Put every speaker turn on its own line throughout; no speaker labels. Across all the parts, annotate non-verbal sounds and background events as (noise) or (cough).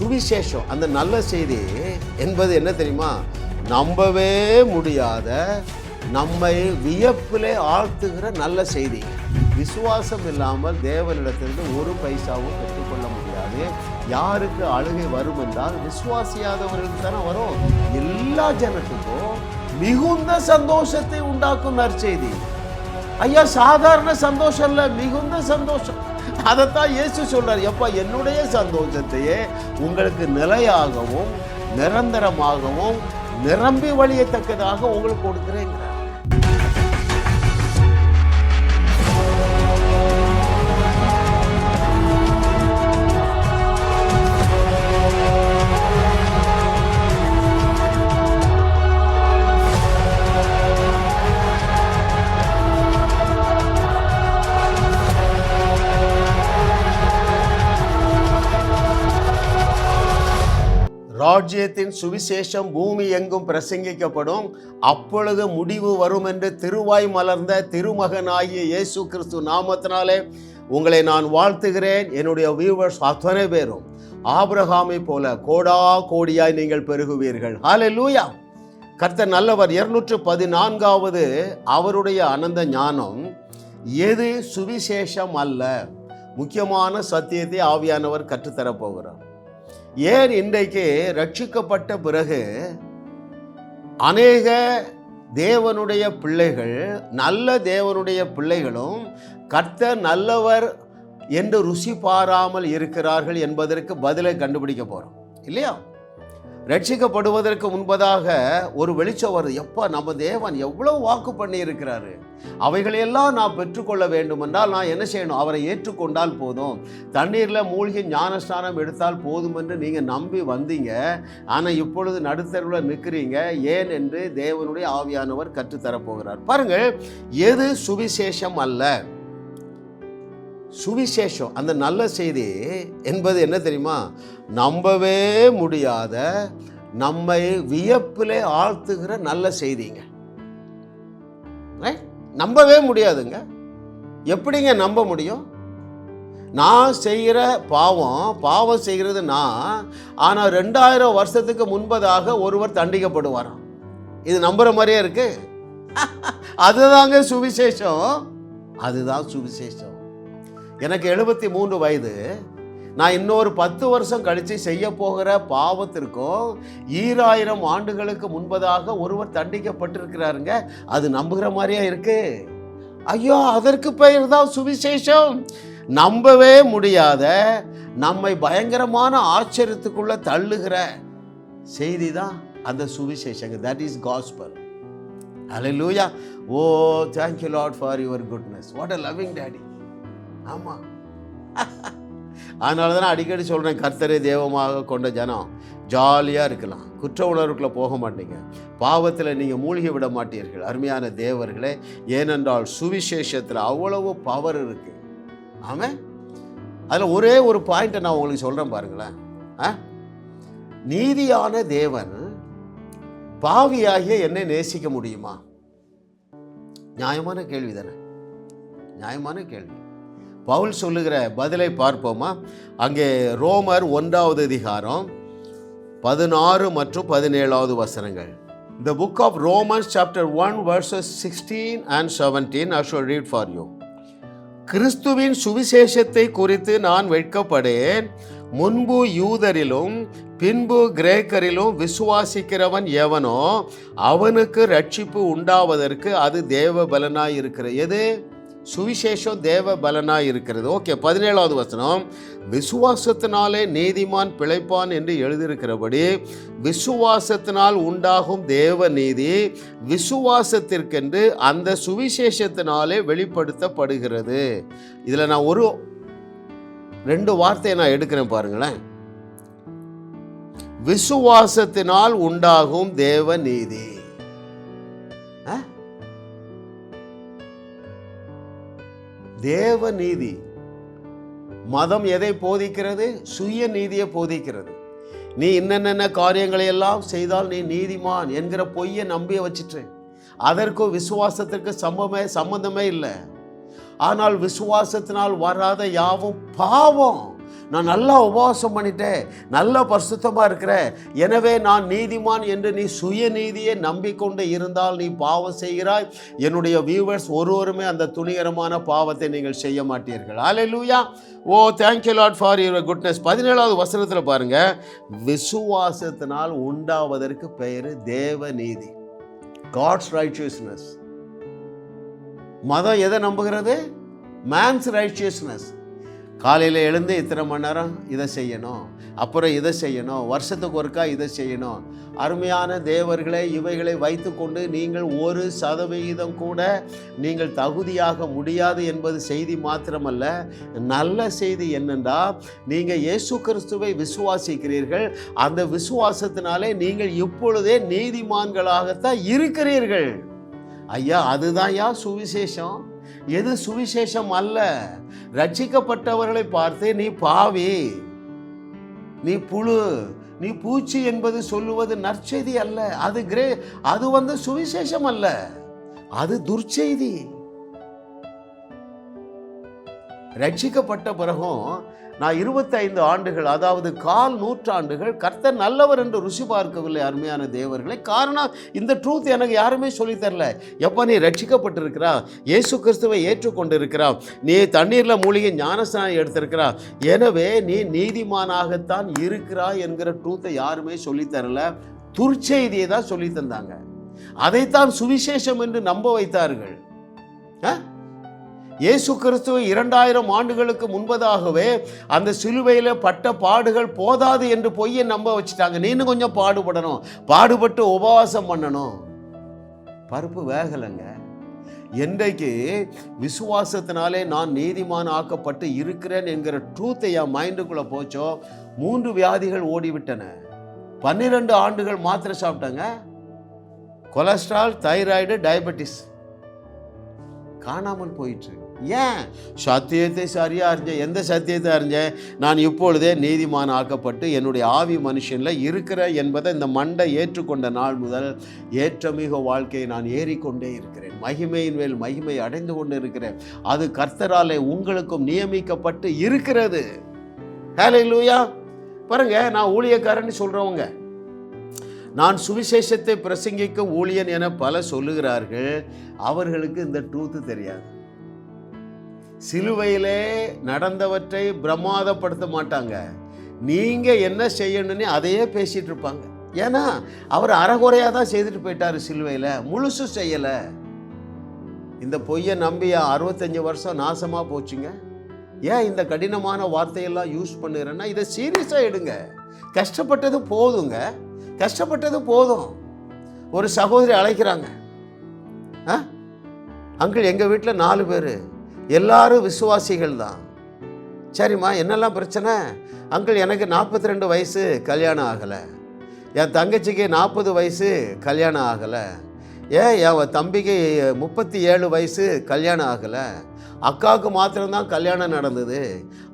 சுவிசேஷம் அந்த நல்ல செய்தி என்பது என்ன தெரியுமா? நம்பவே முடியாத நம்மை வியப்பிலே ஆழ்த்துகிற நல்ல செய்தி. விசுவாசம் இல்லாமல் தேவனிடத்திலிருந்து ஒரு பைசாவும் பெற்றுக்கொள்ள முடியாது. யாருக்கு அழுகை வரும் என்றால் விசுவாசியாதவர்களுக்கு தானே வரும். எல்லா ஜனத்துக்கும் மிகுந்த சந்தோஷத்தை உண்டாக்கும் நற்செய்தி. ஐயா சாதாரண சந்தோஷம் இல்லை மிகுந்த சந்தோஷம். அதைத்தான் இயேசு சொல்றார். எப்பா என்னுடைய சந்தோஷத்தையே உங்களுக்கு நிலையாகவும் நிரந்தரமாகவும் நிரம்பி வழியத்தக்கதாக உங்களுக்கு கொடுக்குறேங்கிறார் ராஜ்யத்தின் சுவிசேஷம் பூமி எங்கும் பிரசங்கிக்கப்படும். அப்பொழுது முடிவு வரும் என்று திருவாய் மலர்ந்த திருமகனாகிய இயேசு கிறிஸ்து நாமத்தினாலே உங்களை நான் வாழ்த்துகிறேன். என்னுடைய வியூவர்ஸ் அத்தனை பேரும். ஆபிரகாமை போல கோடா கோடியாய் நீங்கள் பெருகுவீர்கள். ஹாலே லூயா கர்த்தர் நல்லவர். இருநூற்று பதினான்காவது அவருடைய அனந்த ஞானம். எது சுவிசேஷம் அல்ல? முக்கியமான சத்தியத்தை ஆவியானவர் கற்றுத்தரப் போகிறார். ஏன் இன்றைக்கு ரட்சிக்கப்பட்ட பிறகு அநேக தேவனுடைய பிள்ளைகள் நல்ல தேவனுடைய பிள்ளைகளும் கர்த்தர் நல்லவர் என்று ருசி பாராமல் இருக்கிறார்கள் என்பதற்கு பதிலை கண்டுபிடிக்க போகிறோம் இல்லையா? ரட்சிக்கப்படுவதற்கு முன்பதாக ஒரு வெளிச்சம் வருது எப்போ நம்ம தேவன் எவ்வளோ வாக்கு பண்ணியிருக்கிறாரு? அவைகளையெல்லாம் நான் பெற்றுக்கொள்ள வேண்டுமென்றால் நான் என்ன செய்யணும்? அவரை ஏற்றுக்கொண்டால் போதும். தண்ணீரில் மூழ்கி ஞானஸ்நானம் எடுத்தால் போதும் என்று நீங்கள் நம்பி வந்தீங்க. ஆனால் இப்பொழுது நடுத்தருவில் நிற்கிறீங்க. ஏன் என்று தேவனுடைய ஆவியானவர் கற்றுத்தரப்போகிறார். பாருங்கள் எது சுவிசேஷம் அல்ல? சுவிசேஷம் அந்த நல்ல செய்தி என்பது என்ன தெரியுமா? நம்பவே முடியாத நம்மை வியப்பிலே ஆழ்த்துகிற நல்ல செய்திங்க. நம்பவே முடியாதுங்க. எப்படிங்க நம்ப முடியும்? நான் செய்கிற பாவம் பாவம் செய்கிறது நான் ஆனால் ரெண்டாயிரம் வருஷத்துக்கு முன்பதாக ஒருவர் தண்டிக்கப்படுவாராம். இது நம்புற மாதிரியே இருக்கு. (laughs) அதுதாங்க சுவிசேஷம். அதுதான் சுவிசேஷம். எனக்கு எழுபத்தி மூன்று வயது. நான் இன்னொரு பத்து வருஷம் கழித்து செய்ய போகிற பாவத்திற்கும் ஈராயிரம் ஆண்டுகளுக்கு முன்பதாக ஒருவர் தண்டிக்கப்பட்டிருக்கிறாருங்க. அது நம்புகிற மாதிரியா இருக்கு? ஐயோ அதற்கு பெயர் தான் சுவிசேஷம். நம்பவே முடியாத நம்மை பயங்கரமான ஆச்சரியத்துக்குள்ள தள்ளுகிற செய்தி தான் அந்த சுவிசேஷங்க. That is gospel Hallelujah. Oh, thank Lord for for your goodness what a loving daddy ஆமாம் அதனால தான் அடிக்கடி சொல்கிறேன் கர்த்தரை தெய்வமாக கொண்ட ஜனம் ஜாலியாக இருக்கலாம். குற்ற உணர்வுக்குள்ளே போக மாட்டீங்க. பாவத்தில் நீங்கள் மூழ்கி விட மாட்டீர்கள். அருமையான தேவர்களே ஏனென்றால் சுவிசேஷத்தில் அவ்வளவு பவர் இருக்குது ஆமாம் அதில் ஒரே ஒரு பாயிண்ட்டை நான் உங்களுக்கு சொல்கிறேன் பாருங்களேன். ஆ? நீதியான தேவன் பாவியாகிய என்னை நேசிக்க முடியுமா? நியாயமான கேள்வி தானே நியாயமான கேள்வி. பவுல் சொல்லுகிற பதிலை பார்ப்போமா? அங்கே ரோமர் ஒன்றாவது அதிகாரம் பதினாறு மற்றும் பதினேழாவது வசனங்கள். The book of Romans chapter one verses sixteen and seventeen I shall read for you கிறிஸ்துவின் சுவிசேஷத்தை குறித்து நான் வெட்கப்படேன். முன்பு யூதரிலும் பின்பு கிரேக்கரிலும் விசுவாசிக்கிறவன் எவனோ அவனுக்கு ரட்சிப்பு உண்டாவதற்கு அது தேவ பலனாய் எது? சுவிசேஷம் தேவ பலனாக இருக்கிறது. ஓகே பதினேழாவது வசனம். விசுவாசத்தினாலே நீதிமான் பிழைப்பான் என்று எழுதியிருக்கிறபடி விசுவாசத்தினால் உண்டாகும் தேவ நீதி விசுவாசத்திற்கென்று அந்த சுவிசேஷத்தினாலே வெளிப்படுத்தப்படுகிறது. இதில் நான் ஒரு ரெண்டு வார்த்தையை நான் எடுக்கிறேன் பாருங்களேன். விசுவாசத்தினால் உண்டாகும் தேவ நீதி. தேவ நீதி மதம் எதை போதிக்கிறது? சுய நீதியை போதிக்கிறது. நீ என்னென்ன காரியங்களை எல்லாம் செய்தால் நீ நீதிமான் என்கிற பொய்யை நம்பிய வச்சுட்டு அதற்கும் விசுவாசத்திற்கு சம்பமே சம்பந்தமே இல்லை. ஆனால் விசுவாசத்தினால் வராத யாவும் பாவம். நான் நல்லா உபவாசம் பண்ணிட்டேன். நல்லா பரிசுத்தமாக இருக்கிறேன். எனவே நான் நீதிமான் என்று நீ சுயநீதியை நம்பிக்கொண்டு இருந்தால் நீ பாவம் செய்கிறாய். என்னுடைய வியூவர்ஸ் ஒருவருமே அந்த துணிகரமான பாவத்தை நீங்கள் செய்ய மாட்டீர்கள். ஹalleluya ஓ thank you Lord for your goodness பதினேழாவது வசனத்தில் பாருங்கள் விசுவாசத்தினால் உண்டாவதற்கு பெயர் தேவ நீதி. காட்ஸ் ரைச்சியஸ்னஸ் மதம் எதை நம்புகிறது? மேன்ஸ் ரைச்சியஸ்னஸ் காலையில் எழுந்து இத்தனை மணி நேரம் இதை செய்யணும்? அப்புறம் இதை செய்யணும். வருஷத்துக்கு ஒருக்கா இதை செய்யணும். அருமையான தேவர்களை இவைகளை வைத்துக்கொண்டு நீங்கள் ஒரு சதவிகிதம் கூட நீங்கள் தகுதியாக முடியாது என்பது செய்தி மாத்திரமல்ல. நல்ல செய்தி என்னென்றா நீங்கள் இயேசு கிறிஸ்துவை விசுவாசிக்கிறீர்கள். அந்த விசுவாசத்தினாலே நீங்கள் இப்பொழுதே நீதிமான்களாகத்தான் இருக்கிறீர்கள். ஐயா அதுதான் யா சுவிசேஷம்? எது சுவிசேஷம் அல்ல. ரட்சிக்கப்பட்டவர்களை பார்த்து நீ பாவி. நீ புழு நீ பூச்சி என்பது சொல்லுவது நற்செய்தி அல்ல. அது கிரே அது வந்து சுவிசேஷம் அல்ல. அது துர்ச்செய்தி. ரட்சிக்கப்பட்ட பிறகும் நான் இருபத்தைந்து ஆண்டுகள் அதாவது கால் நூற்றாண்டுகள் கர்த்தர் நல்லவர் என்று ருசி பார்க்கவில்லை அருமையான தேவர்களை. காரணம் இந்த ட்ரூத் எனக்கு யாருமே சொல்லித் தரல. எப்போ நீ ரட்சிக்கப்பட்டிருக்கிறா இயேசு கிறிஸ்துவை ஏற்றுக்கொண்டிருக்கிறா நீ தண்ணீரில் மூலிகை ஞானஸ்தானம் எடுத்திருக்கிறா எனவே நீ நீதிமானாகத்தான் இருக்கிறாய் என்கிற ட்ரூத்தை யாருமே சொல்லித் தரல. துர்ச்செய்தியை தான் சொல்லி தந்தாங்க. அதைத்தான் சுவிசேஷம் என்று நம்ப வைத்தார்கள். ஆ? இயேசு கிறிஸ்துவ இரண்டாயிரம் ஆண்டுகளுக்கு முன்பதாகவே அந்த சிலுவையில் பட்ட பாடுகள் போதாது என்று பொய்யை நம்ப வச்சுட்டாங்க. நீனு கொஞ்சம் பாடுபடணும். பாடுபட்டு உபவாசம் பண்ணணும். பருப்பு வேகலைங்க. என்றைக்கு விசுவாசத்தினாலே நான் நீதிமான் ஆக்கப்பட்டு இருக்கிறேன் என்கிற ட்ரூத்தை என் மைண்டுக்குள்ளே போச்சோ மூன்று வியாதிகள் ஓடிவிட்டன. பன்னிரெண்டு ஆண்டுகள் மாத்திரை சாப்பிட்டேங்க. கொலஸ்ட்ரால் தைராய்டு டயபெட்டிஸ் காணாமல் போயிட்டு ஏன்? சத்தியத்தை சரியாக அறிஞ்சேன் எந்த சத்தியத்தை அறிஞ்சேன் நான் இப்பொழுதே நீதிமான் ஆக்கப்பட்டு என்னுடைய ஆவி மனுஷனில் இருக்கிற என்பதை இந்த மண்டை ஏற்றுக்கொண்ட நாள் முதல் ஏற்றமிக வாழ்க்கையை நான் ஏறிக்கொண்டே இருக்கிறேன். மகிமையின் மேல் மகிமை அடைந்து கொண்டு இருக்கிறேன். அது கர்த்தராலே உங்களுக்கும் நியமிக்கப்பட்டு இருக்கிறது. ஹேலை லூயா பாருங்க நான் ஊழியக்காரன்னு சொல்கிறவங்க நான் சுவிசேஷத்தை பிரசங்கிக்கும் ஊழியன் என பல சொல்லுகிறார்கள். அவர்களுக்கு இந்த ட்ரூத்து தெரியாது. சிலுவையிலே நடந்தவற்றை பிரமாதப்படுத்த மாட்டாங்க நீங்கள் என்ன செய்யணும்னு அதையே பேசிகிட்டு இருப்பாங்க ஏன்னா அவர் அறகுறையாக தான் செய்துட்டு போயிட்டாரு சிலுவையில். முழுசு செய்யலை. இந்த பொய்யை நம்பி அறுபத்தஞ்சு வருஷம் நாசமாக போச்சுங்க? ஏன் இந்த கடினமான வார்த்தையெல்லாம் யூஸ் பண்ணுறேன்னா இதை சீரியஸாக எடுங்க. கஷ்டப்பட்டது போதுங்க. கஷ்டப்பட்டது போதும். ஒரு சகோதரி அழைக்கிறாங்க. ஆ? அங்கிள் எங்கள் வீட்டில் நாலு பேர். எல்லாரும் விசுவாசிகள் தான் சரிம்மா என்னெல்லாம் பிரச்சனை? அங்கிள் எனக்கு நாற்பத்தி ரெண்டு வயசு கல்யாணம் ஆகலை. என் தங்கச்சிக்கு நாற்பது வயசு கல்யாணம் ஆகலை. ஏன் என் தம்பிக்கு முப்பத்தி ஏழு வயசு கல்யாணம் ஆகலை? அக்காவுக்கு மாத்திரம்தான் கல்யாணம் நடந்தது.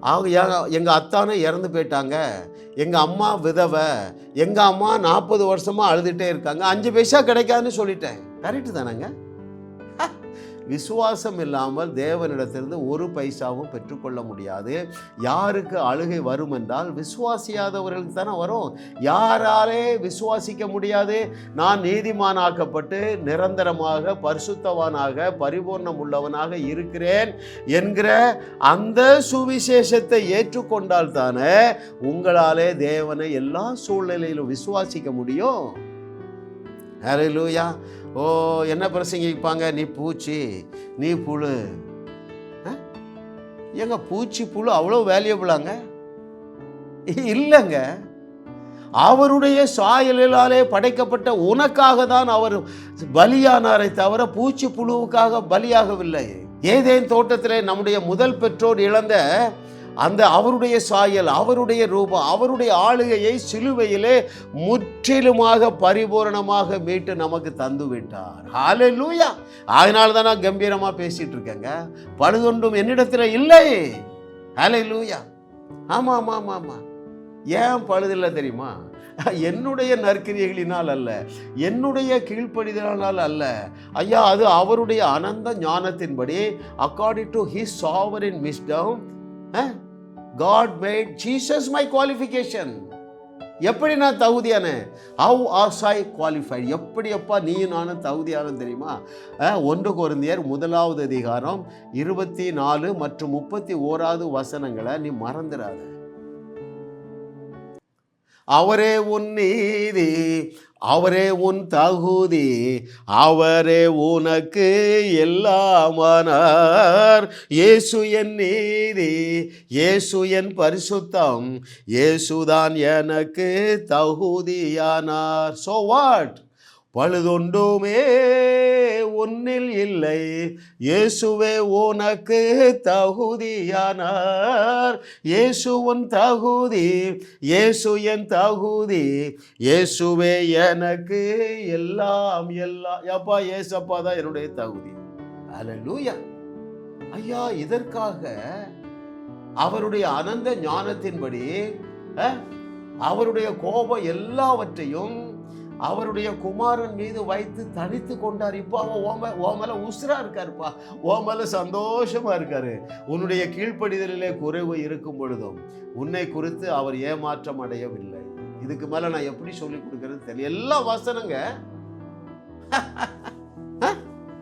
அவங்க எங்கள் அத்தானும் இறந்து போயிட்டாங்க. எங்கள் அம்மா விதவை. எங்கள் அம்மா நாற்பது வருஷமாக அழுதுகிட்டே இருக்காங்க. அஞ்சு பைசா கிடைக்காதுன்னு சொல்லிட்டேன். கரெக்டு தானேங்க? விசுவாசம் இல்லாமல் தேவனிடத்திலிருந்து ஒரு பைசாவும் பெற்றுக்கொள்ள முடியாது. யாருக்கு அழுகை வரும் என்றால் விசுவாசியாதவர்களுக்கு தானே வரும். யாராலே விசுவாசிக்க முடியாது. நான் நீதிமானாக்கப்பட்டு நிரந்தரமாக பரிசுத்தவானாக பரிபூர்ணம் உள்ளவனாக இருக்கிறேன் என்கிற அந்த சுவிசேஷத்தை ஏற்றுக்கொண்டால் தானே உங்களாலே தேவனை எல்லா சூழ்நிலையிலும் விசுவாசிக்க முடியும். ஹalleluya ஓ என்ன பிரசங்கிப்பாங்க? நீ பூச்சி நீ புழு. ஏங்க பூச்சி புழு அவ்வளோ வேல்யூபிளாங்க இல்லைங்க. அவருடைய சாயலாலே படைக்கப்பட்ட உனக்காக தான் அவர் பலியானாரை தவிர பூச்சி புழுவுக்காக பலியாகவில்லை. ஏதேன் தோட்டத்திலே நம்முடைய முதல் பெற்றோர் இழந்த அந்த அவருடைய சாயல் அவருடைய ரூபம் அவருடைய ஆளுகையை சிலுவையிலே முற்றிலுமாக பரிபூரணமாக மீட்டு நமக்கு தந்து விட்டார். லூயா அதனால தான் நான் கம்பீரமாக பேசிகிட்டு இருக்கேங்க. பழுதொன்றும் என்னிடத்தில் இல்லை. அலை லூயா ஆமாம் ஆமாம் ஆமாம் ஆமாம் ஏன் பழுதில்லை தெரியுமா? என்னுடைய நற்கிரியைகளினால் அல்ல என்னுடைய கீழ்ப்படிதலால் அல்ல. ஐயா அது அவருடைய அனந்த ஞானத்தின்படி according to his sovereign wisdom God made Jesus my qualification எப்படி நான் தகுதியான? ஹவு ஆஸ் ஐ குவாலிஃபைட் எப்படி எப்பா நீ நானும் தகுதியானு தெரியுமா? ஒன்று குருந்தியர் முதலாவது அதிகாரம் இருபத்தி நாலு மற்றும் முப்பத்தி ஓராவது வசனங்களை நீ மறந்துடாத அவரே உன் நீதி அவரே உன் தகுதி அவரே உனக்கு எல்லாமானார். இயேசு என் நீதி இயேசு என் பரிசுத்தம் இயேசுதான் எனக்கு தகுதியானார். சோ வாட் பழுதொண்டுமே ஒன்னில் இல்லை. இயேசுவே உனக்கு தகுதியானார். இயேசு உன் தகுதி இயேசு என் தகுதி. இயேசுவே எனக்கு எல்லாம் எல்லாம் அப்பா ஏசப்பா தான் என்னுடைய தகுதி. அலலூயா ஐயா இதற்காக அவருடைய அனந்த ஞானத்தின்படி அவருடைய கோபம் எல்லாவற்றையும் அவருடைய குமாரன் மீது வைத்து தனித்து கொண்டார். இப்போ அவன் ஓம ஓமல உசுரா இருக்காருப்பா. ஓமல சந்தோஷமா இருக்காரு. உன்னுடைய கீழ்ப்படிதலிலே குறைவு இருக்கும் பொழுதும் உன்னை குறித்து அவர் ஏமாற்றம் அடையவில்லை. இதுக்கு மேல நான் எப்படி சொல்லி கொடுக்கறது தெரியல. எல்லா வசனங்க. (laughs)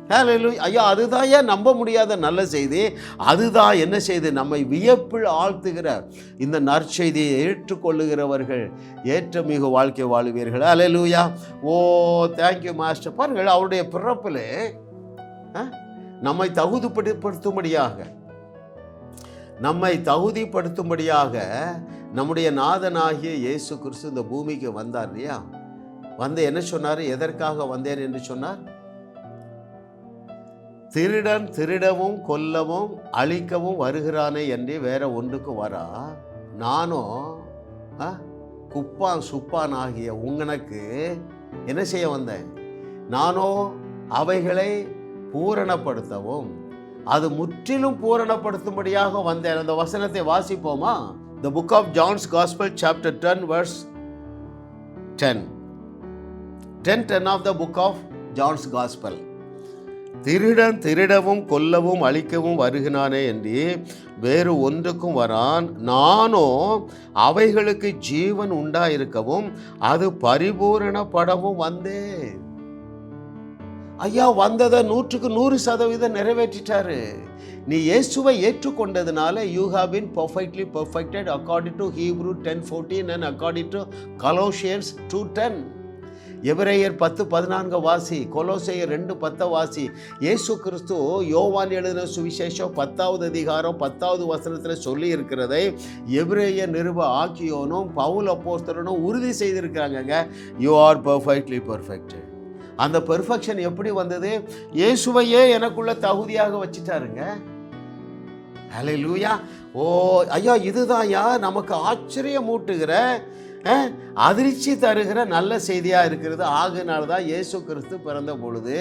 ஐயா அதுதான் ஏன் நம்ப முடியாத நல்ல செய்தி? அதுதான் என்ன செய்து? நம்மை வியப்பில் ஆழ்த்துகிற இந்த நற்செய்தியை ஏற்றுக்கொள்ளுகிறவர்கள் ஏற்ற மிகு வாழ்க்கை வாழ்வீர்கள். அலையலூயா ஓ தேங்க்யூ மாஸ்டர் பாருங்கள் அவருடைய பிறப்பிலே நம்மை தகுதிப்படுத்தும்படியாக நம்மை தகுதிப்படுத்தும்படியாக நம்முடைய நாதனாகிய இயேசு கிறிஸ்து இந்த பூமிக்கு வந்தார் இல்லையா? வந்து என்ன சொன்னார்? எதற்காக வந்தேன் என்று சொன்னார்? திருடன் திருடவும் கொல்லவும் அழிக்கவும் வருகிறானே என்று வேற ஒன்றுக்கு வரா? நானும் ஆ, குப்பான் சுப்பான் ஆகிய உங்கனுக்கு என்ன செய்ய வந்தேன்? நானோ அவைகளை பூரணப்படுத்தவும் அது முற்றிலும் பூரணப்படுத்தும்படியாக வந்தேன். அந்த வசனத்தை வாசிப்போமா? The book of John's gospel chapter ten verse ten ten ten of the book of John's gospel திருடன் திருடவும் கொல்லவும் அழிக்கவும் வருகிறானே என்று வேறு ஒன்றுக்கும் வரான். நானோ அவைகளுக்கு ஜீவன் உண்டாயிருக்கவும் அது பரிபூரணப்படவும் வந்தேன். ஐயா வந்ததை நூற்றுக்கு நூறு சதவீதம் நிறைவேற்றிட்டாரு. நீ இயேசுவை ஏற்றுக்கொண்டதுனால you have been perfectly perfected according to Hebrew ten fourteen and according to Colossians two ten எபிரேயர் பத்து பதினான்கு வாசி கொலோசையர் ரெண்டு பத்த வாசி. இயேசு கிறிஸ்து யோவான் எழுதின சுவிசேஷம் பத்தாவது அதிகாரம் பத்தாவது வசனத்தில் சொல்லி இருக்கிறதை எபிரேய நிருப ஆக்கியோனும் பவுல் அப்போஸ்தரனும் உறுதி செய்திருக்கிறாங்கங்க. யூ ஆர் பர்ஃபெக்ட்லி பர்ஃபெக்ட் அந்த பெர்ஃபெக்ஷன் எப்படி வந்தது? இயேசுவையே எனக்குள்ள தகுதியாக வச்சிட்டாருங்க. ஹலே லூயா ஓ ஐயா இதுதான் யா நமக்கு ஆச்சரியமூட்டுகிற மூட்டுகிற அதிர்ச்சி தருகிற நல்ல செய்தியாக இருக்கிறது. ஆகினால் தான் இயேசு கிறிஸ்து பிறந்த பொழுது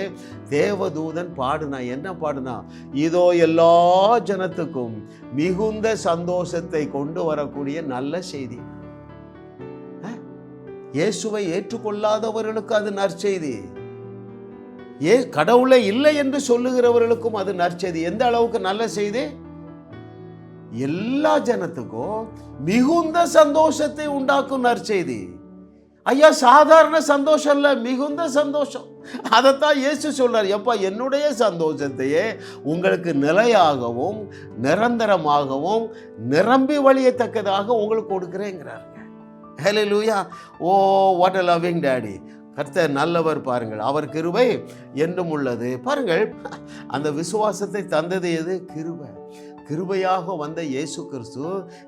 தேவதூதன் பாடுனா என்ன பாடுனா? இதோ எல்லா ஜனத்துக்கும் மிகுந்த சந்தோஷத்தை கொண்டு வரக்கூடிய நல்ல செய்தி. இயேசுவை ஏற்றுக்கொள்ளாதவர்களுக்கு அது நற்செய்தி. ஏ கடவுளை இல்லை என்று சொல்லுகிறவர்களுக்கும் அது நற்செய்தி. எந்த அளவுக்கு நல்ல செய்தி? எல்லா ஜனத்துக்கும் மிகுந்த சந்தோஷத்தை உண்டாக்கும் நற்செய்தி. ஐயா சாதாரண சந்தோஷம் இல்லை மிகுந்த சந்தோஷம். அதைத்தான் இயேசு சொல்றார். எப்பா என்னுடைய சந்தோஷத்தையே உங்களுக்கு நிலையாகவும் நிரந்தரமாகவும் நிரம்பி வழியத்தக்கதாக உங்களுக்கு கொடுக்குறேங்கிறார். Hallelujah oh what a loving daddy கர்த்தர் நல்லவர் பாருங்கள். அவர் கிருபை என்றும் உள்ளது. பாருங்கள் அந்த விசுவாசத்தை தந்தது எது? கிருபை. கிருபையாக வந்த இயேசு கிறிஸ்து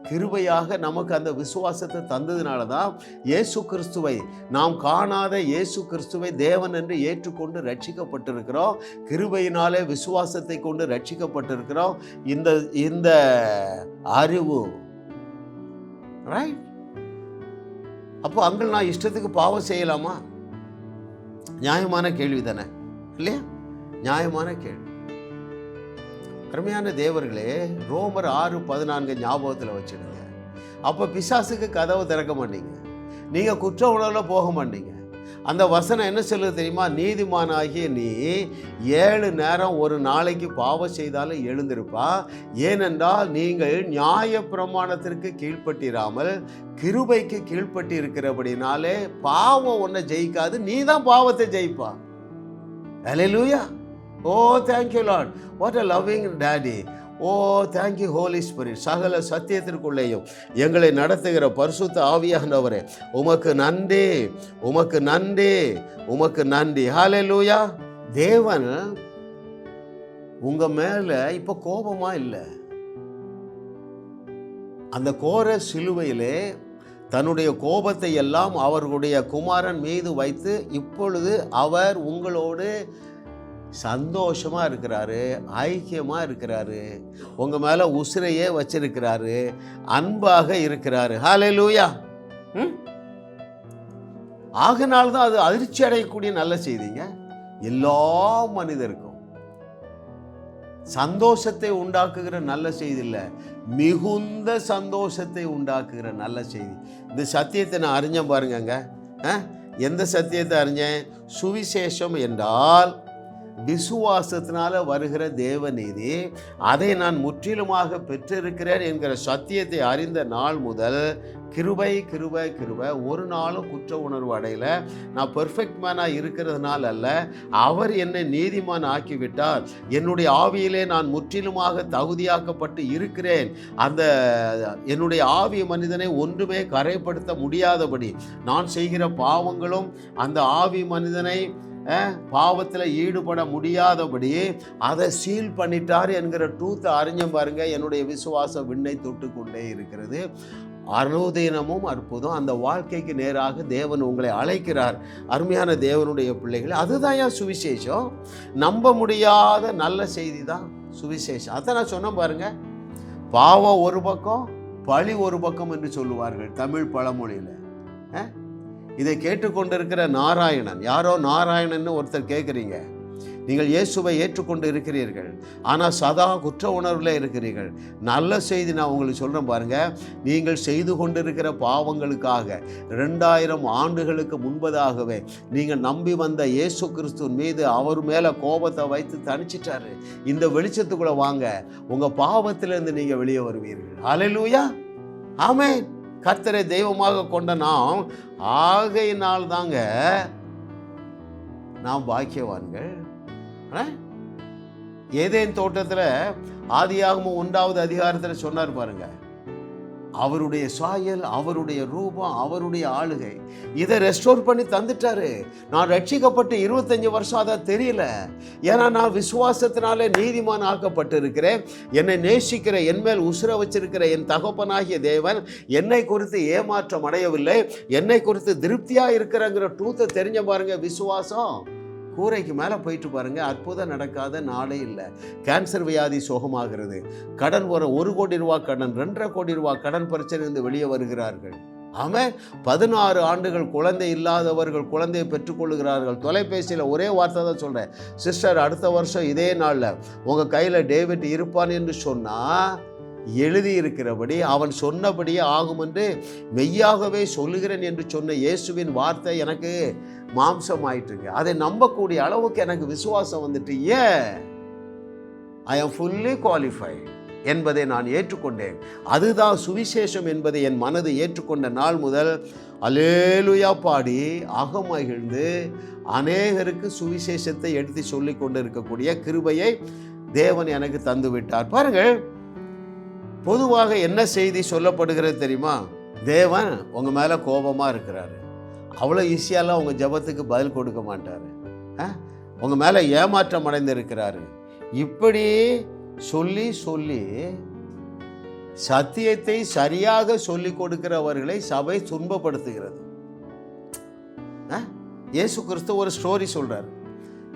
கிருபையாக நமக்கு அந்த விசுவாசத்தை தந்ததுனால தான் இயேசு கிறிஸ்துவை நாம் காணாத இயேசு கிறிஸ்துவை தேவன் என்று ஏற்றுக்கொண்டு ரட்சிக்கப்பட்டிருக்கிறோம். கிருபையினாலே விசுவாசத்தை கொண்டு ரட்சிக்கப்பட்டிருக்கிறோம். இந்த இந்த அறிவு ரைட் அப்போ அங்கே நான் இஷ்டத்துக்கு பாவம் செய்யலாமா? நியாயமான கேள்வி தானே இல்லையா? நியாயமான கேள்வி. அருமையான தேவர்களே ரோமர் ஆறு பதினான்கு ஞாபகத்தில் வச்சுடுங்க அப்போ பிசாசுக்கு கதவை திறக்க மாட்டீங்க. நீங்கள் குற்ற உணர்வில் போக மாட்டீங்க. அந்த வசனம் என்ன சொல்லுது தெரியுமா? நீதிமானாகிய நீ ஏழு நேரம் ஒரு நாளைக்கு பாவம் செய்தாலும் எழுந்திருப்பா. ஏனென்றால் நீங்கள் நியாய பிரமாணத்திற்கு கீழ்ப்பட்டிராமல் கிருபைக்கு கீழ்ப்பட்டு இருக்கிறபடினாலே பாவம் ஒன்றை ஜெயிக்காது நீ தான் பாவத்தை ஜெயிப்பா. Hallelujah Oh, oh thank you you, what a loving daddy oh thank you holy spirit சகல சத்தியத்திற்குள்ளேயும் எங்களை நடத்துகிற பரிசுத்த ஆவியானவரே உமக்கு நன்றி உமக்கு நன்றி உமக்கு நன்றி. ஹalleluya தேவன் உங்கள் மேலே இப்போ கோபமா இல்லை. அந்த கோர சிலுவையிலே தன்னுடைய கோபத்தை எல்லாம் அவர்களுடைய குமாரன் மீது வைத்து இப்பொழுது அவர் உங்களோடு சந்தோஷமா இருக்கிறாரு ஐக்கியமா இருக்கிறாரு உங்க மேல உசிரையே வச்சிருக்கிறாரு அன்பாக இருக்கிறாரு. ஹalleluya. ம்? ஆகினால்தான் அது அதிர்ச்சி அடையக்கூடிய நல்ல செய்திங்க. எல்லா மனிதருக்கும் சந்தோஷத்தை உண்டாக்குகிற நல்ல செய்தி இல்லை. மிகுந்த சந்தோஷத்தை உண்டாக்குகிற நல்ல செய்தி. இந்த சத்தியத்தை நான் அறிஞ்சேன் பாருங்கங்க? எந்த சத்தியத்தை அறிஞ்சேன்? சுவிசேஷம் என்றால் விசுவாசத்தினால வருகிற தேவநீதி அதை நான் முற்றிலுமாக பெற்றிருக்கிறேன் என்கிற சத்தியத்தை அறிந்த நாள் முதல் கிருபை கிருபை கிருபை. ஒரு நாளும் குற்ற உணர்வு அடையல. நான் பெர்ஃபெக்ட் மேனாக இருக்கிறதுனால அல்ல அவர் என்னை நீதிமான் ஆக்கிவிட்டார். என்னுடைய ஆவியிலே நான் முற்றிலுமாக தகுதியாக்கப்பட்டு இருக்கிறேன். அந்த என்னுடைய ஆவி மனிதனை ஒன்றுமே கரைப்படுத்த முடியாதபடி நான் செய்கிற பாவங்களும் அந்த ஆவி மனிதனை பாவத்தில் ஈடுபட முடியாதபடி அதை சீல் பண்ணிட்டார் என்கிற ட்ரூத்தை அறிஞ்சம் பாருங்க. என்னுடைய விசுவாசம் விண்ணை தொட்டு கொண்டே இருக்கிறது. அனுதினமும் அற்புதம். அந்த வாழ்க்கைக்கு நேராக தேவன் உங்களை அழைக்கிறார். அருமையான தேவனுடைய பிள்ளைகள் அதுதான் ஏன் சுவிசேஷம்? நம்ப முடியாத நல்ல செய்தி தான் சுவிசேஷம். அதை நான் சொன்னேன் பாருங்க. பாவம் ஒரு பக்கம் பழி ஒரு பக்கம் என்று சொல்லுவார்கள் தமிழ் பழமொழியில். இதை கேட்டுக்கொண்டிருக்கிற நாராயணன். யாரோ நாராயணன்னு ஒருத்தர் கேட்குறீங்க. நீங்கள் இயேசுவை ஏற்றுக்கொண்டு இருக்கிறீர்கள் ஆனால் சதா குற்ற உணர்வில் இருக்கிறீர்கள். நல்ல செய்தி நான் உங்களுக்கு சொல்கிறேன் பாருங்க. நீங்கள் செய்து கொண்டிருக்கிற பாவங்களுக்காக ரெண்டாயிரம் ஆண்டுகளுக்கு முன்பதாகவே நீங்கள் நம்பி வந்த இயேசு கிறிஸ்துவின் மீது அவர் மேலே கோபத்தை வைத்து தணிச்சிட்டாரு. இந்த வெளிச்சத்துக்குள்ளே வாங்க. உங்கள் பாவத்திலேருந்து நீங்கள் வெளியே வருவீர்கள். அலையிலூயா ஆமேன். கத்தரை தெய்வமாக கொண்ட நாம் ஆகையினால் தாங்க நாம் பாக்கியவான்கள். ஏதேன் தோட்டத்தில் ஆதியாகமும் ஒன்றாவது அதிகாரத்தில் சொன்னார் பாருங்கள் அவருடைய சாயல் அவருடைய ரூபம் அவருடைய ஆளுகை. இதை ரெஸ்டோர் பண்ணி தந்துட்டாரு. நான் ரட்சிக்கப்பட்டு இருபத்தஞ்சு வருஷம் அதான் தெரியல. ஏன்னா நான் விசுவாசத்தினாலே நீதிமான் ஆக்கப்பட்டிருக்கிறேன். என்னை நேசிக்கிற என் மேல் உசுர வச்சிருக்கிற என் தகப்பனாகிய தேவன் என்னை குறித்து ஏமாற்றம் அடையவில்லை. என்னை குறித்து திருப்தியாக இருக்கிறங்கிற ட்ரூத்தை தெரிஞ்ச பாருங்க விசுவாசம். கூரைக்கு மேலே போயிட்டு பாருங்க அற்புதம் நடக்காத நாளே இல்லை. கேன்சர் வியாதி சோகமாகிறது. கடன் வர ஒரு கோடி ரூபா கடன் ரெண்டரை கோடி ரூபா கடன் பிரச்சனையிலிருந்து வெளியே வருகிறார்கள். ஆமாம் பதினாறு ஆண்டுகள் குழந்தை இல்லாதவர்கள் குழந்தையை பெற்றுக்கொள்கிறார்கள் தொலைபேசியில் ஒரே வார்த்தை தான் சொல்கிறேன் சிஸ்டர் அடுத்த வருஷம் இதே நாளில் உங்கள் கையில் டேவிட் இருப்பான் என்று சொன்னால் எழுதியிருக்கிறபடி அவன் சொன்னபடியே ஆகும் என்று மெய்யாகவே சொல்லுகிறேன் என்று சொன்ன இயேசுவின் வார்த்தை எனக்கு மாம்சம் ஆயிட்டுருங்க அதை நம்பக்கூடிய அளவுக்கு எனக்கு விசுவாசம் வந்துட்டு ஏன் ஐ ஆம் ஃபுல்லி குவாலிஃபை என்பதை நான் ஏற்றுக்கொண்டேன். அதுதான் சுவிசேஷம் என்பதை என் மனது ஏற்றுக்கொண்ட நாள் முதல் அலேலுயா பாடி அகமகிழ்ந்து அநேகருக்கு சுவிசேஷத்தை எடுத்து சொல்லி கொண்டு இருக்கக்கூடிய கிருபையை தேவன் எனக்கு தந்து விட்டார் பாருங்கள் பொதுவாக என்ன செய்தி சொல்லப்படுகிறது தெரியுமா? தேவன் உங்கள் மேலே கோபமாக இருக்கிறாரு. அவ்வளோ ஈஸியாலாம் உங்கள் ஜெபத்துக்கு பதில் கொடுக்க மாட்டார். ஆ? மேலே ஏமாற்றம் அடைந்து இருக்கிறாரு இப்படி சொல்லி சொல்லி சத்தியத்தை சரியாக சொல்லி கொடுக்கிறவர்களை சபை துன்பப்படுத்துகிறது. ஆ? இயேசு கிறிஸ்து ஒரு ஸ்டோரி சொல்கிறார்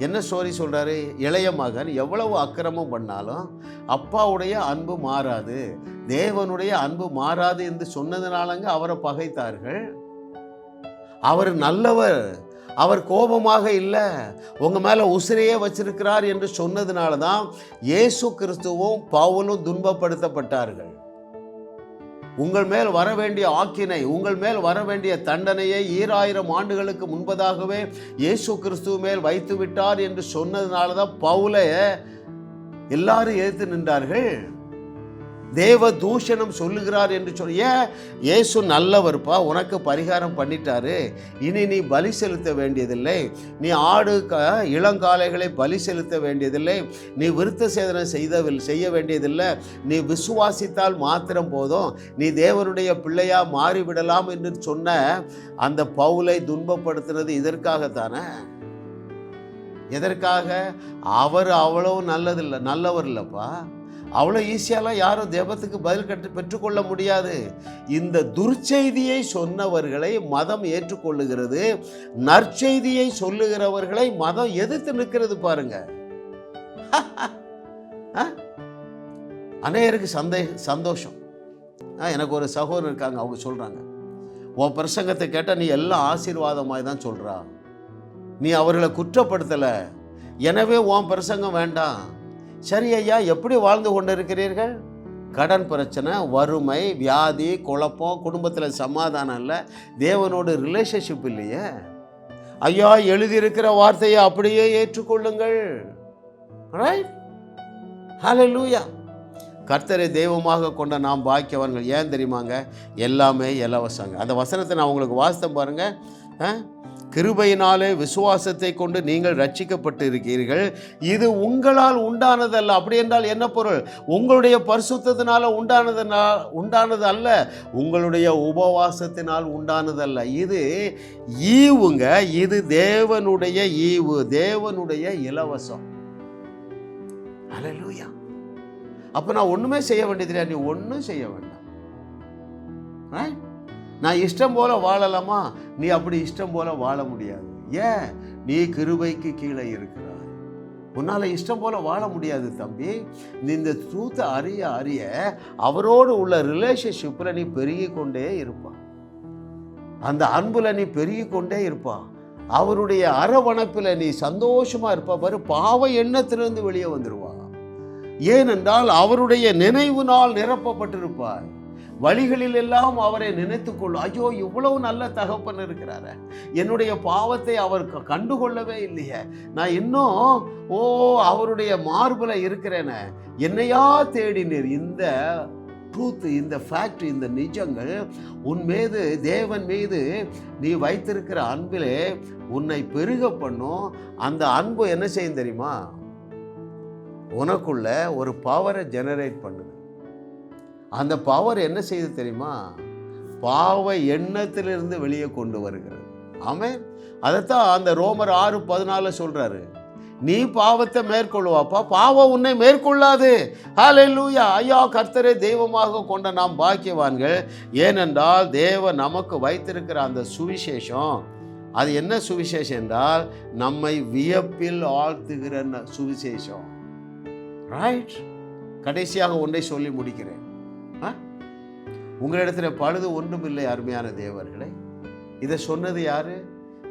என்ன ஸ்டோரி சொல்கிறாரு இளைய மகன் எவ்வளவு அக்கிரமம் பண்ணாலும் அப்பாவுடைய அன்பு மாறாது தேவனுடைய அன்பு மாறாது என்று சொன்னதுனாலங்க அவரை பகைத்தார்கள். அவர் நல்லவர் அவர் கோபமாக இல்லை உங்கள் மேலே உசிரையே வச்சிருக்கிறார் என்று சொன்னதுனால தான் இயேசு கிறிஸ்துவும் பவுலும் துன்பப்படுத்தப்பட்டார்கள். உங்கள் மேல் வர வேண்டிய ஆக்கினை உங்கள் மேல் வர வேண்டிய தண்டனையை ஈராயிரம் ஆண்டுகளுக்கு முன்பதாகவே இயேசு கிறிஸ்துவ மேல் வைத்து விட்டார் என்று சொன்னதுனால தான் பவுலைய எல்லாரும் எதிர்த்து நின்றார்கள். தேவ தூஷணம் சொல்லுகிறார் என்று சொல் ஏன் இயேசு நல்லவர்ப்பா உனக்கு பரிகாரம் பண்ணிட்டாரு. இனி நீ பலி செலுத்த வேண்டியதில்லை. நீ ஆடு க இளங்காளைகளை பலி செலுத்த வேண்டியதில்லை. நீ விருத்த சேதனை செய்த செய்ய வேண்டியதில்லை. நீ விசுவாசித்தால் மாத்திரம் போதும். நீ தேவனுடைய பிள்ளையா மாறிவிடலாம் என்று சொன்ன அந்த பவுலை துன்பப்படுத்தினது இதற்காகத்தானே? எதற்காக? அவர் அவ்வளவு நல்லதில்லை நல்லவர் இல்லைப்பா. அவ்வளோ ஈஸியாலாம் யாரும் தேவத்துக்கு பதில் கட்டு பெற்றுக்கொள்ள முடியாது. இந்த துர்ச்செய்தியை சொன்னவர்களை மதம் ஏற்றுக்கொள்ளுகிறது. நற்செய்தியை சொல்லுகிறவர்களை மதம் எதிர்த்து நிற்கிறது பாருங்க. அநேகருக்கு சந்தே சந்தோஷம். ஆ, எனக்கு ஒரு சகோதரர் இருக்காங்க அவங்க சொல்கிறாங்க உன் பிரசங்கத்தை கேட்டால் நீ எல்லாம் ஆசீர்வாதமாய் தான் சொல்கிறா நீ அவர்களை குற்றப்படுத்தலை. எனவே உன் பிரசங்கம் வேண்டாம். சரி ஐயா எப்படி வாழ்ந்து கொண்டு இருக்கிறீர்கள் கடன் பிரச்சனை வறுமை வியாதி குழப்பம் குடும்பத்தில் சமாதானம் இல்லை தேவனோட ரிலேஷன்ஷிப் இல்லையே? ஐயா எழுதியிருக்கிற வார்த்தையை அப்படியே ஏற்றுக்கொள்ளுங்கள். ரைட் ஹalleluya கர்த்தரை தெய்வமாக கொண்ட நாம் பாக்கியவர்கள் ஏன் தெரியுமாங்க? எல்லாமே இலவசங்க. அந்த வசனத்தை நான் உங்களுக்கு வாசித்தேன் பாருங்கள் ஆ? கிருபையினாலே விசுவாசத்தை கொண்டு நீங்கள் ரட்சிக்கப்பட்டு இருக்கிறீர்கள் இது உங்களால் உண்டானதல்ல. அப்படி என்றால் என்ன பொருள்? உங்களுடைய பரிசுத்தினால உண்டானதுனா உண்டானது அல்ல உங்களுடைய உபவாசத்தினால் உண்டானதல்ல. இது ஈவுங்க. இது தேவனுடைய ஈவு. தேவனுடைய இலவசம். அல்லேலூயா அப்போ நான் ஒன்றுமே செய்ய வேண்டியதில்லையா நீ ஒன்றும் செய்ய வேண்டாம். நான் இஷ்டம் போல வாழலாமா? நீ அப்படி இஷ்டம் போல வாழ முடியாது. ஏன்? நீ கிருபைக்கு கீழே இருக்கிறாய். உன்னால் இஷ்டம் போல வாழ முடியாது தம்பி. நீ இந்த ட்ரூத்தை அறிய அறிய அவரோடு உள்ள ரிலேஷன்ஷிப்பில் நீ பெருகி கொண்டே இருப்பான். அந்த அன்பில் நீ பெருகி கொண்டே இருப்பான். அவருடைய அரவணைப்பில் நீ சந்தோஷமாக இருப்பா. பாரு பாவ எண்ணத்திலிருந்து வெளியே வந்துடுவா ஏனென்றால் அவருடைய நினைவு நாள் நிரப்பப்பட்டிருப்பாய். வழிகளில் எல்லாம் அவரை நினைத்துக்கொள். ஐயோ இவ்வளவு நல்ல தகப்பன் இருக்கிறாரு. என்னுடைய பாவத்தை அவர் கண்டுகொள்ளவே இல்லையே. நான் இன்னும் ஓ அவருடைய மார்பில் இருக்கிறேனே. என்னையா தேடினீர்? இந்த ட்ரூத் இந்த ஃபேக்ட் இந்த நிஜங்கள் உன் மீது தேவன் மீது நீ வைத்திருக்கிற அன்பிலே உன்னை பெருக பண்ணும். அந்த அன்பு என்ன செய்யும் தெரியுமா? உனக்குள்ள ஒரு பவரை ஜெனரேட் பண்ணு அந்த பவர் என்ன செய்து தெரியுமா? பாவ எண்ணத்திலிருந்து வெளியே கொண்டு வருகிறது. ஆமே அதைத்தான் அந்த ரோமர் ஆறு பதினாலு சொல்கிறாரு நீ பாவத்தை மேற்கொள்வாப்பா பாவம் உன்னை மேற்கொள்ளாது. ஹalleluya ஐயா கர்த்தரை தெய்வமாக கொண்ட நாம் பாக்கியவான்கள். ஏனென்றால் தேவ நமக்கு வைத்திருக்கிற அந்த சுவிசேஷம் அது என்ன சுவிசேஷம் என்றால் நம்மை வியப்பில் ஆழ்த்துகிற சுவிசேஷம். ரைட் கடைசியாக ஒன்றை சொல்லி முடிக்கிறேன். உங்களிடத்தில் பழுது ஒன்றும் இல்லை அருமையான தேவர்களே. இதை சொன்னது யாரு?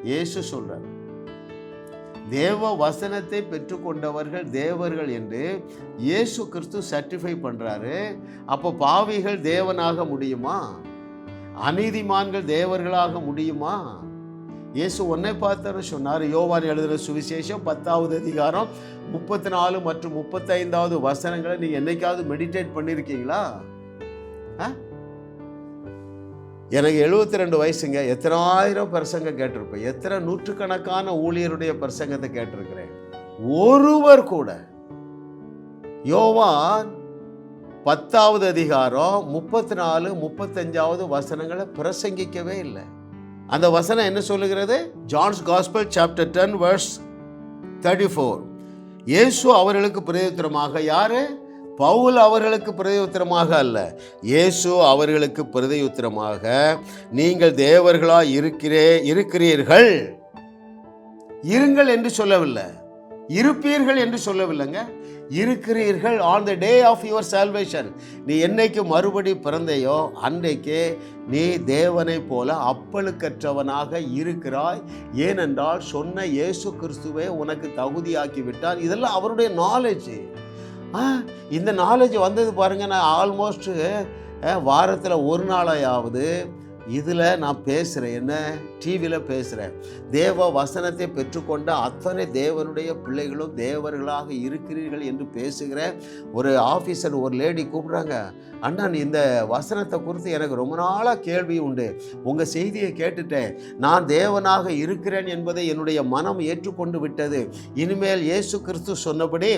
இயேசு சொல்றார். தேவ வசனத்தை பெற்றுக்கொண்டவர்கள் தேவர்கள் என்று இயேசு கிறிஸ்து சர்டிஃபை பண்றாரு. அப்போ பாவிகள் தேவனாக முடியுமா? அநீதிமான்கள் தேவர்களாக முடியுமா? இயேசு ஒன்னை பார்த்தாரு சொன்னார் யோவான் எழுதுகிற சுவிசேஷம் பத்தாவது அதிகாரம் முப்பத்தி நாலு மற்றும் முப்பத்தைந்தாவது வசனங்களை நீங்கள் என்னைக்காவது மெடிடேட் பண்ணியிருக்கீங்களா எனக்கு எழுபத்தி ரெண்டு வயசுங்க. எத்தனை ஆயிரம் பிரசங்க கேட்டிருப்பேன். எத்தனை நூற்றுக்கணக்கான ஊழியருடைய பிரசங்கத்தை கேட்டிருக்கிறேன். ஒருவர் கூட. யோவான் பத்தாவது அதிகாரம் முப்பத்தி நாலு முப்பத்தஞ்சாவது வசனங்களை பிரசங்கிக்கவே இல்லை. அந்த வசனம் என்ன சொல்லுகிறது? John's gospel chapter ten verse thirty four. இயேசு அவர்களுக்கு பிரயோத்திரமாக யாரு? பவுல் அவர்களுக்கு பிரயோத்திரமாக அல்ல. இயேசு அவர்களுக்கு பிரதியுத்திரமாக நீங்கள் தேவர்களா இருக்கிறே இருக்கிறீர்கள். இருங்கள் என்று சொல்லவில்லை. இருப்பீர்கள் என்று சொல்லவில்லைங்க. இருக்கிறீர்கள் on the day of your salvation நீ என்னைக்கு மறுபடி பிறந்தையோ அன்றைக்கே நீ தேவனைப் போல அப்பழுக்கற்றவனாக இருக்கிறாய். ஏனென்றால் சொன்ன இயேசு கிறிஸ்துவை உனக்கு தகுதியாக்கி விட்டார். இதெல்லாம் அவருடைய நாலேஜ் இந்த நாலேஜ் வந்தது பாருங்க நான் ஆல்மோஸ்ட்டு வாரத்தில் ஒரு நாளையாவது இதில் நான் பேசுகிறேன் என்ன? டிவியில் பேசுகிறேன் தேவ வசனத்தை பெற்றுக்கொண்ட அத்தனை தேவனுடைய பிள்ளைகளும் தேவர்களாக இருக்கிறீர்கள் என்று பேசுகிற ஒரு ஆஃபீஸர் ஒரு லேடி கூப்பிட்றாங்க அண்ணா நீ இந்த வசனத்தை குறித்து எனக்கு ரொம்ப நாளாக கேள்வி உண்டு. உங்கள் செய்தியை கேட்டுட்டேன். நான் தேவனாக இருக்கிறேன் என்பதை என்னுடைய மனம் ஏற்றுக்கொண்டு விட்டது. இனிமேல் இயேசு கிறிஸ்து சொன்னபடி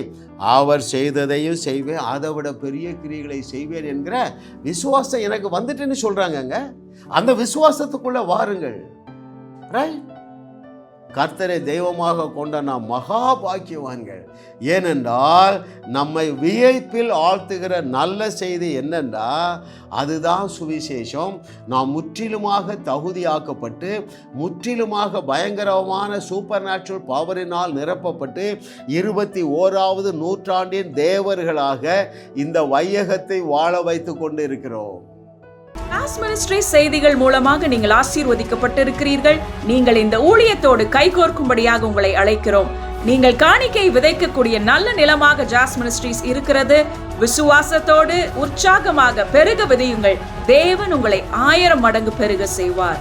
அவர் செய்ததையும் செய்வேன். அதை விட பெரிய கிரிகளை செய்வேன் என்கிற விசுவாசம் எனக்கு வந்துட்டுன்னு சொல்கிறாங்கங்க அந்த விசுவாசத்துக்குள்ளே வாருங்கள். ரைட் கர்த்தரை தெய்வமாக கொண்ட நாம் மகா பாக்கியவான்கள். ஏனென்றால் நம்மை வியப்பில் ஆழ்த்துகிற நல்ல செய்தி என்னென்றா அதுதான் சுவிசேஷம். நாம் முற்றிலுமாக தகுதியாக்கப்பட்டு முற்றிலுமாக பயங்கரமான சூப்பர் நேச்சுரல் பவரினால் நிரப்பப்பட்டு இருபத்தி ஓராவது நூற்றாண்டின் தேவர்களாக இந்த வையகத்தை வாழ வைத்து கொண்டு இருக்கிறோம்
மினிஸ்ட்ரி செய்திகள் மூலமாக நீங்கள் ஆசீர்வதிக்கப்பட்டிருக்கிறீர்கள். நீங்கள் இந்த ஊழியத்தோடு கைகோர்க்கும்படியாக உங்களை அழைக்கிறோம். நீங்கள் காணிக்கை விதைக்கக்கூடிய நல்ல நிலமாக ஜாஸ் மினிஸ்ட்ரீஸ் இருக்கிறது. விசுவாசத்தோடு உற்சாகமாக பெருக விதையுங்கள். தேவன் உங்களை ஆயிரம் மடங்கு பெருக செய்வார்.